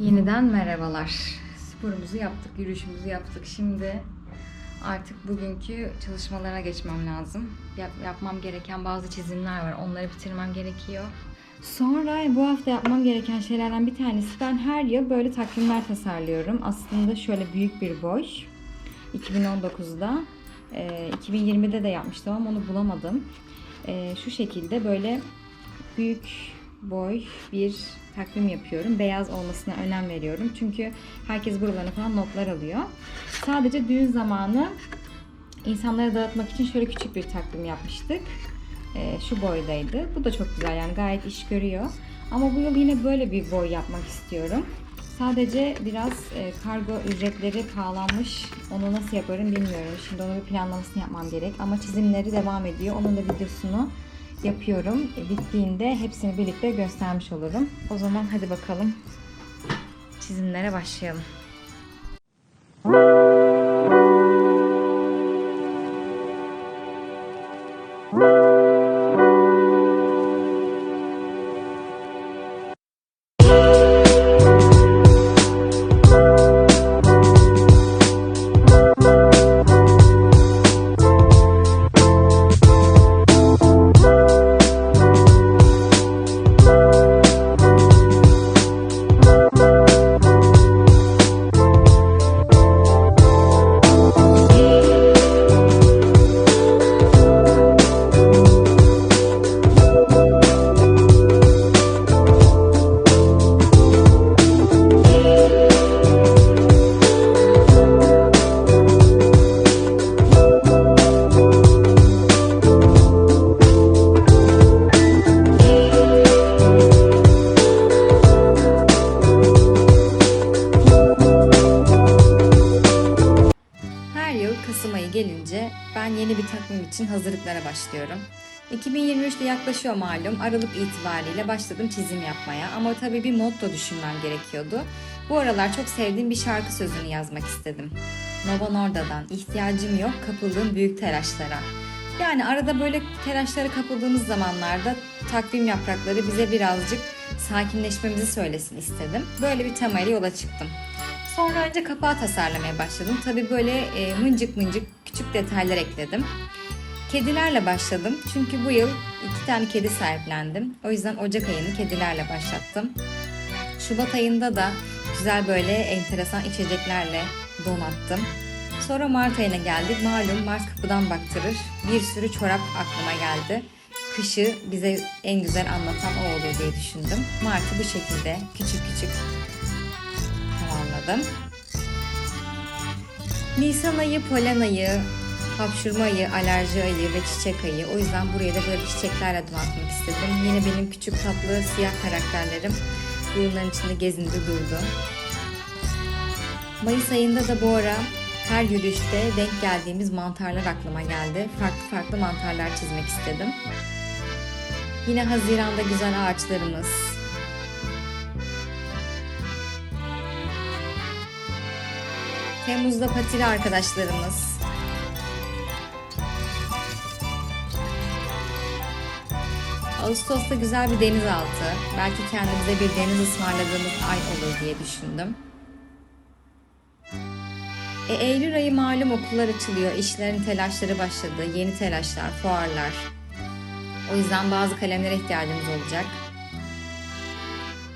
Yeniden merhabalar. Sporumuzu yaptık, yürüyüşümüzü yaptık. Şimdi artık bugünkü çalışmalara geçmem lazım. Yap- yapmam gereken bazı çizimler var. Onları bitirmem gerekiyor. Sonra bu hafta yapmam gereken şeylerden bir tanesi ben her yıl böyle takvimler tasarlıyorum. Aslında şöyle büyük bir boy. 2019'da. e, 2020'de de yapmıştım ama onu bulamadım. E, şu şekilde böyle büyük boy bir takvim yapıyorum. Beyaz olmasına önem veriyorum. Çünkü herkes buralarına falan notlar alıyor. Sadece düğün zamanı insanlara dağıtmak için şöyle küçük bir takvim yapmıştık. Ee, şu boydaydı. Bu da çok güzel yani gayet iş görüyor. Ama bu yıl yine böyle bir boy yapmak istiyorum. Sadece biraz e, kargo ücretleri pahalanmış. Onu nasıl yaparım bilmiyorum. Şimdi onun bir planlamasını yapmam gerek. Ama çizimleri devam ediyor. Onun da videosunu yapıyorum. Bittiğinde hepsini birlikte göstermiş olurum. O zaman hadi bakalım çizimlere başlayalım. İçin hazırlıklara başlıyorum. 2023'te yaklaşıyor malum. Aralık itibariyle başladım çizim yapmaya ama tabii bir motto düşünmem gerekiyordu. Bu aralar çok sevdiğim bir şarkı sözünü yazmak istedim. Nova Norda'dan ihtiyacım yok kapıldığım büyük telaşlara. Yani arada böyle telaşlara kapıldığımız zamanlarda takvim yaprakları bize birazcık sakinleşmemizi söylesin istedim. Böyle bir temayla yola çıktım. Sonra önce kapağı tasarlamaya başladım. Tabii böyle e, mıncık mıncık küçük detaylar ekledim. Kedilerle başladım. Çünkü bu yıl iki tane kedi sahiplendim. O yüzden Ocak ayını kedilerle başlattım. Şubat ayında da güzel böyle enteresan içeceklerle donattım. Sonra Mart ayına geldik. Malum Mart kapıdan baktırır. Bir sürü çorap aklıma geldi. Kışı bize en güzel anlatan o olur diye düşündüm. Mart'ı bu şekilde küçük küçük tamamladım. Nisan ayı, polen ayı, hapşurma ayı, alerji ayı ve çiçek ayı. O yüzden buraya da böyle çiçeklerle donatmak istedim. Yine benim küçük tatlı siyah karakterlerim bunların içinde gezindi durdu. Mayıs ayında da bu ara her yürüyüşte denk geldiğimiz mantarlar aklıma geldi. Farklı farklı mantarlar çizmek istedim. Yine Haziran'da güzel ağaçlarımız, Temmuz'da patili arkadaşlarımız. Ağustos'ta güzel bir denizaltı. Belki kendimize bir deniz ısmarladığımız ay olur diye düşündüm. E, Eylül ayı malum okullar açılıyor, işlerin telaşları başladı, yeni telaşlar, fuarlar. O yüzden bazı kalemlere ihtiyacımız olacak.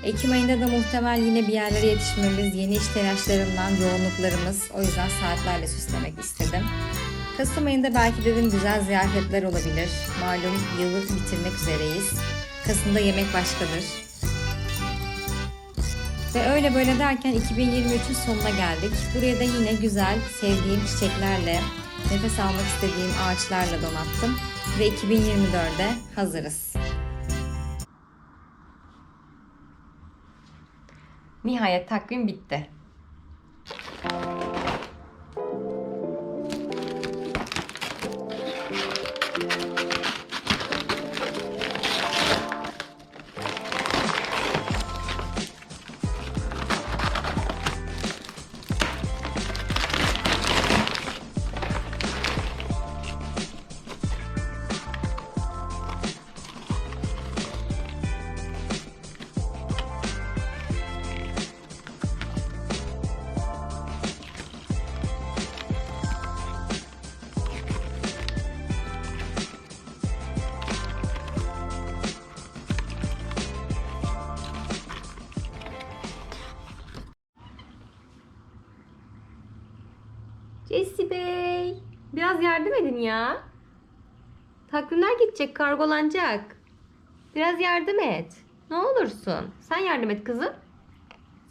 Ekim ayında da muhtemel yine bir yerlere yetişmemiz, yeni iş telaşlarından yoğunluklarımız. O yüzden saatlerle süslemek istedim. Kasım ayında belki dedim güzel ziyafetler olabilir. Malum yılı bitirmek üzereyiz. Kasım'da yemek başkadır. Ve öyle böyle derken 2023'ün sonuna geldik. Buraya da yine güzel, sevdiğim çiçeklerle, nefes almak istediğim ağaçlarla donattım. Ve 2024'de hazırız. Nihayet takvim bitti. Jesse Bey. Biraz yardım edin ya. Takvimler gidecek, kargolanacak. Biraz yardım et. Ne olursun. Sen yardım et kızım.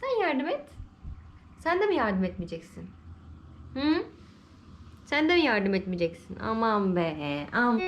Sen yardım et. Sen de mi yardım etmeyeceksin? Hı? Sen de mi yardım etmeyeceksin? Aman be. Aman.